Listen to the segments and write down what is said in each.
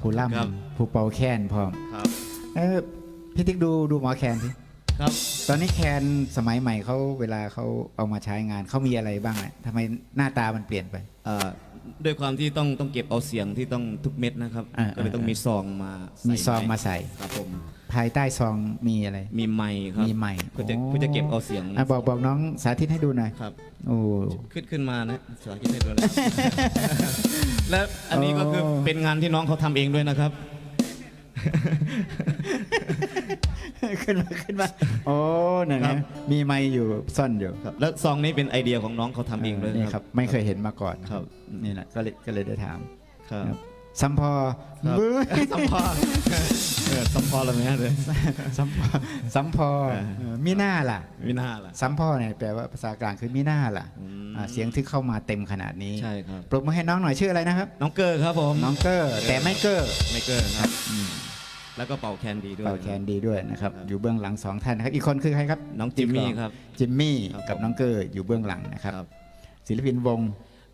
ผู้ครับ ล่ำผู้เป่าแคนพร้อมครับ เออพี่ติ๊กดูดูหมอแคนสิครับ ตอนนี้แคนสมัยใหม่เขาเวลาเขาเอามาใช้งานเขามีอะไรบ้างอะทำไมหน้าตามันเปลี่ยนไปอ่าด้วยความที่ต้องต้องเก็บเอาเสียงที่ต้องทุกเม็ดนะครับ อ่าก็เลยต้องมีซองมาใมีซองมาไใส่ ครับผม ภายใต้ซองมีอะไร มีไมค์ครับมีไมค์เพื่อจะโอ้เพื่อจะเก็บเอาเสียงอะบอกบอกน้องสาธิตให้ดูหน่อยครับ โอ้ขึ้นขึ้นมานะสาธิตให้ดูนะ และอันนี้ก็คือเป็นงานที่น้องเขาทำเองด้วยนะครับ ขึ้นมาขึ้นมาโอ้นั่นครันะบ มีไม้อยู่ซ่อนอยู่ครับ แล้วซองนี้เป็นไอเดียของน้องเขาทำเองด้วยนี่นะคครัรับ บ ไม่เคยเห็นมาก่อนครับ นี่แหละก็เลยก็เลยได้ถามครับ ครับ สัมพอครับบื้อสัมพอเออสัมพอแล้วไหมฮะเลยสัมพอสัมพอเออเออมีหน้าล่ะวินาล่ะสัมพอเนี่ยแปลว่าภาษากลางคือมีหน้าล่ะอืมอ่าเสียงที่เข้ามาเต็มขนาดนี้ใช่ครับปรบมือให้น้องหน่อยชื่ออะไรนะครับ น้องเกอร์ครับผมน้องเกอร์แต่ไม่เกอร์ไม่เกอร์ครับแล้วก็เป่าแคนดีด้วยเป่าแคนดีด้วยนะครับครับอยู่เบื้องหลังสองท่านนะครับอีกคนคือใครครับน้องจิมมี่ครับจิมมี่ครับกับผมน้องเกอร์อยู่เบื้องหลังนะครับครับศิลปินวง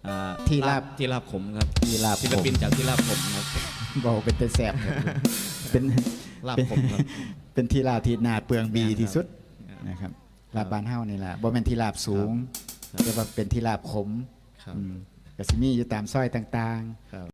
อ่าที่ลาบที่ลาบขมครับที่ลาบศิลปินจากที่ลาบขมครับบอกเป็นแต่แสบครับเป็นลาบเป็นขมครับ เป็นที่ลาบที่นาเปลืองบีแม่นครับที่สุดนะครับลาบบานเฮ้านี่แหละบ่เป็นที่ลาบสูงครับแต่ว่าเป็นที่ลาบขมครับอืมกสิมีอยู่ตามซอยต่างครับ